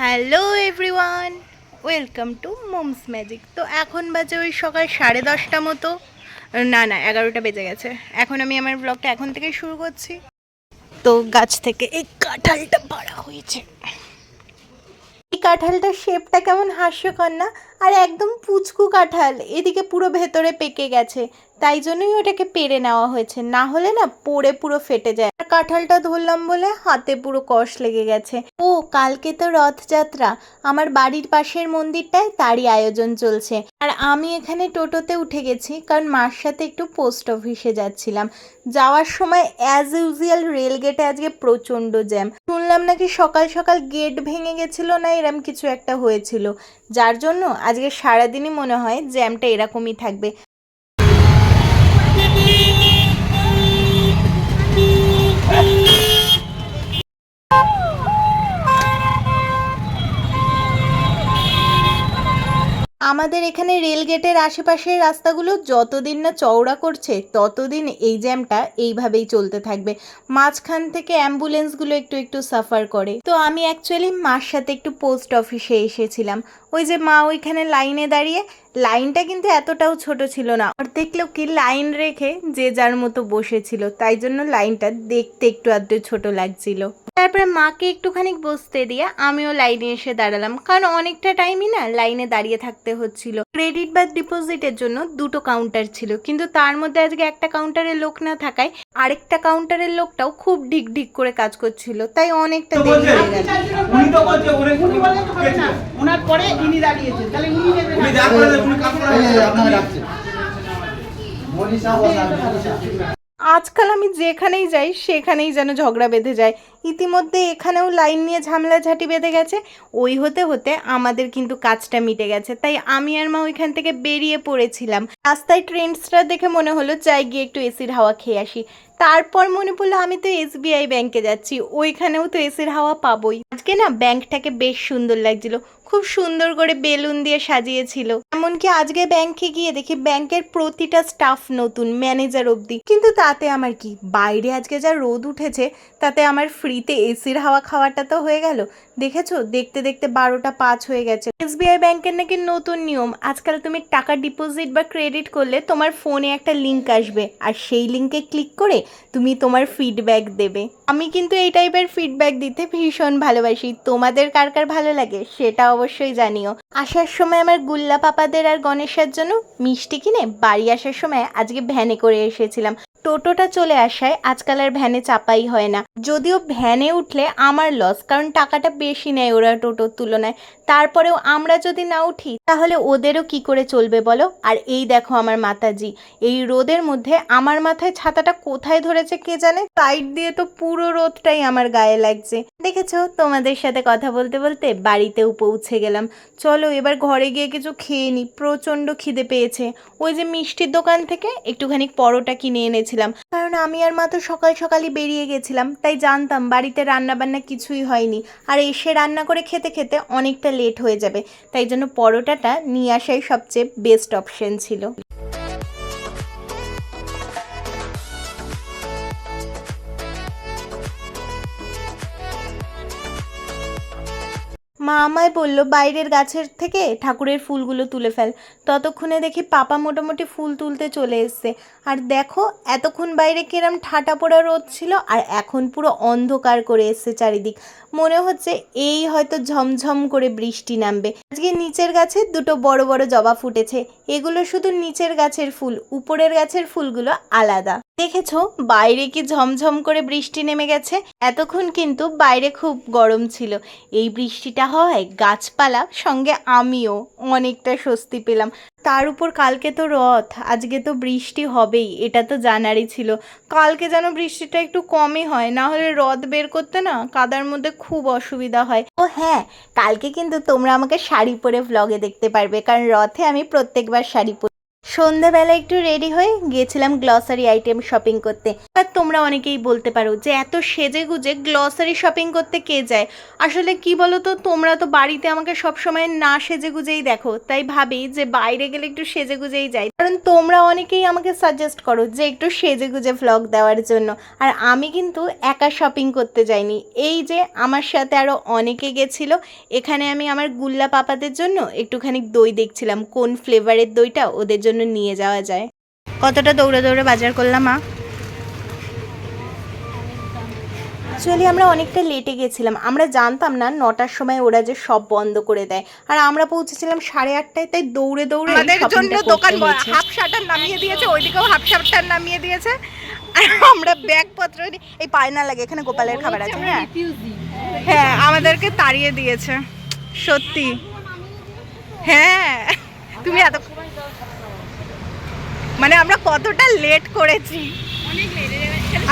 Hello everyone, welcome to Moms Magic. তো এখন বাজে ওই সকাল সাড়ে দশটা মতো। না না, এগারোটা বেজে গেছে। এখন আমি আমার ব্লগটা এখন থেকেই শুরু করছি। তো গাছ থেকে এই কাঁঠালটা পাড়া হয়েছে। এই কাঁঠালটার শেপটা কেমন হাস্যকর না? আর একদম পুচকু কাঁঠাল, এদিকে পুরো ভেতরে পেকে গেছে। তাই জন্যই ওটাকে পেরে নেওয়া হয়েছে। না হলে না পড়ে পুরো ফেটে যায়। আর কাঁঠালটা ধরলাম বলে হাতে পুরো কষ লেগে গেছে। ও, কালকে তো রথযাত্রা। আমার বাড়ির পাশের মন্দিরটায় তারই আয়োজন চলছে। আর আমি এখানে টোটোতে উঠে গেছি কারণ মার সাথে একটু পোস্ট অফিসে যাচ্ছিলাম। যাওয়ার সময় অ্যাজ ইউজুয়াল রেল গেটে আজকে প্রচণ্ড জ্যাম। শুনলাম নাকি সকাল সকাল গেট ভেঙে গেছিল না এরম কিছু একটা হয়েছিল। যার জন্য আজকে সারাদিনই মনে হয় জ্যামটা এরকমই থাকবে। আমাদের এখানে রেল গেটের আশেপাশের রাস্তাগুলো যতদিন না চওড়া করছে, ততদিন এই জ্যামটা এইভাবেই চলতে থাকবে। মাঝখান থেকে অ্যাম্বুলেন্সগুলো একটু একটু সাফার করে। তো আমি অ্যাকচুয়ালি মার সাথে একটু পোস্ট অফিসে এসেছিলাম। ওই যে মা ওইখানে লাইনে দাঁড়িয়ে লাইনটা কিন্তু এতটাও ছোট ছিল না। অর্ধেক কি লাইন রেখে যে যার মতো বসেছিল, তাই জন্য লাইনটা দেখতে একটু আধটু ছোট লাগছিল। তারপরে মাকে একটুখানি বসতে দিয়ে আমিও লাইনে এসে দাঁড়ালাম। কারণ অনেকটা টাইমই না লাইনে দাঁড়িয়ে থাকতে হচ্ছিল। ক্রেডিট বা ডিপোজিটের জন্য দুটো কাউন্টার ছিল। কিন্তু তার মধ্যে আজকে একটা কাউন্টারের লোক না থাকায় আরেকটা কাউন্টারের লোকটাও খুব ঢিক ঢিক করে কাজ করছিল। তাই অনেকটা দেরি হয়ে গেল। ওনার পরে ইনি তাহলে উনি উনি কাজ করে আজকাল আমি যেখানেই যাই, সেখানেই যেন ঝগড়া বেঁধে যায়। ইতিমধ্যে এখানেও লাইন নিয়ে ঝামেলা ঝাঁটি বেঁধে গেছে। ওই হতে হতে আমাদের কিন্তু কাজটা মিটে গেছে। তাই আমি আর মা ওইখান থেকে বেরিয়ে পড়েছিলাম। রাস্তায় ট্রেন্ডসটা দেখে মনে হলো যাই গিয়ে একটু এসির হাওয়া খেয়ে আসি। তারপর মনে পড়ল আমি তো এসবিআই ব্যাংকে যাচ্ছি, ওইখানেও তো এসির হাওয়া পাবোই। আজকে না ব্যাংকটাকে বেশ সুন্দর লাগছিল, খুব সুন্দর করে বেলুন দিয়ে সাজিয়েছিল। এমনকি আজকে ব্যাংকে গিয়ে দেখি ব্যাংকের প্রতিটা স্টাফ নতুন ম্যানেজার অবধি। কিন্তু তাতে আমার কি, বাইরে আজকে যা রোদ উঠেছে, তাতে আমার ফ্রিতে এসির হাওয়া খাওয়াটা তো হয়ে গেল দেখেছ? দেখতে দেখতে বারোটা পাঁচ হয়ে গেছে। এসবিআই ব্যাংকের নাকি নতুন নিয়ম। আজকাল তুমি টাকা ডিপোজিট বা ক্রেডিট করলে তোমার ফোনে একটা লিঙ্ক আসবে। আর সেই লিঙ্কে ক্লিক করে তুমি তোমার ফিডব্যাক দেবে। আমি কিন্তু এই টাইপের ফিডব্যাক দিতে ভীষণ ভালোবাসি। তোমাদের কার কার ভালো লাগে সেটা অবশ্যই জানিও। আসার সময় আমার গুল্লা পাপাদের আর গণেশের জন্য মিষ্টি কিনে বাড়ি আসার সময় আজকে ভ্যানে করে এসেছিলাম। টোটোটা চলে আসায় আজকাল আর ভ্যানে চাপাই হয় না। যদিও ভ্যানে উঠলে আমার লস কারণ টাকাটা বেশি নেয় ওরা টোটোর তুলনায়। তারপরেও আমরা যদি না উঠি, তাহলে ওদেরও কি করে চলবে বলো? আর এই দেখো আমার মাতাজি, এই রোদের মধ্যে আমার মাথায় ছাতাটা কোথায় ধরেছে কে জানে? সাইড দিয়ে তো পুরো রোদটাই আমার গায়ে লাগছে। দেখেছ? তোমাদের সাথে কথা বলতে বলতে বাড়িতেও পৌঁছে গেলাম। চলো এবার ঘরে গিয়ে কিছু খেয়ে নিই প্রচণ্ড খিদে পেয়েছে। ওই যে মিষ্টির দোকান থেকে একটুখানি পরোটা কিনে এনেছিলাম কারণ আমি আর মা তো সকাল সকালই বেরিয়ে গেছিলাম, তাই জানতাম বাড়িতে রান্না বান্না কিছুই হয়নি। আর এসে রান্না করে খেতে খেতে অনেকটা লেট হয়ে যাবে, তাই জন্য পরোটাটা নিয়ে আসাই সবচেয়ে বেস্ট অপশন ছিল। মা আমায় বলল, বাইরের গাছের থেকে ঠাকুরের ফুলগুলো তুলে ফেল। ততক্ষণে দেখি পাপা মোটামুটি ফুল তুলতে চলে এসছে। আর দেখো, এতক্ষণ বাইরে কিরম ঠাটা পোড়া রোদ ছিল, আর এখন পুরো অন্ধকার করে এসছে চারিদিক। মনে হচ্ছে এই হয়তো ঝমঝম করে বৃষ্টি নামবে। আজকে নিচের গাছে দুটো বড় বড় জবা ফুটেছে। এগুলো শুধু নিচের গাছের ফুল, উপরের গাছের ফুলগুলো আলাদা। দেখেছ, বাইরে কি ঝমঝম করে বৃষ্টি নেমে গেছে? এতক্ষণ কিন্তু বাইরে খুব গরম ছিল। এই বৃষ্টিটা হয় গাছপালা সঙ্গে আমিও অনেকটা স্বস্তি পেলাম। তার উপর কালকে তো রথ, আজকে তো বৃষ্টি হবেই, এটা তো জানারই ছিল। কালকে যেন বৃষ্টিটা একটু কমই হয়, না হলে রথ বের করতে না কাদার মধ্যে খুব অসুবিধা হয়। ও হ্যাঁ কালকে কিন্তু তোমরা আমাকে শাড়ি পরে ব্লগে দেখতে পারবে, কারণ রথে আমি প্রত্যেকবার শাড়ি পরি সন্ধ্যাবেলা একটু রেডি হয়ে গিয়েছিলাম গ্লসারি আইটেম শপিং করতে। আর তোমরা অনেকেই বলতে পারো যে এত সেজে গুজে গ্লসারি শপিং করতে কে যায়? আসলে কি বলো তো তোমরা তো বাড়িতে আমাকে সবসময় না সেজে গুজেই দেখো, তাই ভাবি যে বাইরে গেলে একটু সেজে গুজেই যাই। কারণ তোমরা অনেকেই আমাকে সাজেস্ট করো যে একটু সেজে গুজে ভ্লগ দেওয়ার জন্য। আর আমি কিন্তু একা শপিং করতে যাইনি। এই যে আমার সাথে আরও অনেকে গেছিল, এখানে আমি আমার গুল্লা পাপাদের জন্য একটুখানি দই দেখছিলাম, কোন ফ্লেভারের দইটা ওদের জন্য নিয়ে যাওয়া যায়। কতটা দৌড়ে দৌড়ে বাজার করলাম, মা? অ্যাকচুয়ালি আমরা অনেকটা লেটে গেছিলাম। আমরা জানতাম না নটার সময় ওরা যে সব বন্ধ করে দেয়। আর আমরা পৌঁছেছিলাম সাড়ে আটটায় তাই দৌড়ে দৌড়ে আমাদের জন্য দোকান। হাফ শাটার নামিয়ে দিয়েছে ওইদিকেও হাফ শাটার নামিয়ে দিয়েছে। আর আমরা ব্যাগপত্র নিয়ে- এই পায়না লাগে এখানে গোপালের খাবার আছে হ্যাঁ। হ্যাঁ আমাদেরকে তাড়িয়ে দিয়েছে। সত্যি। হ্যাঁ তুমি এত মানে আমরা কতটা লেট করেছি।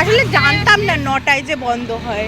আসলে জানতাম না নটায় যে বন্ধ হয়।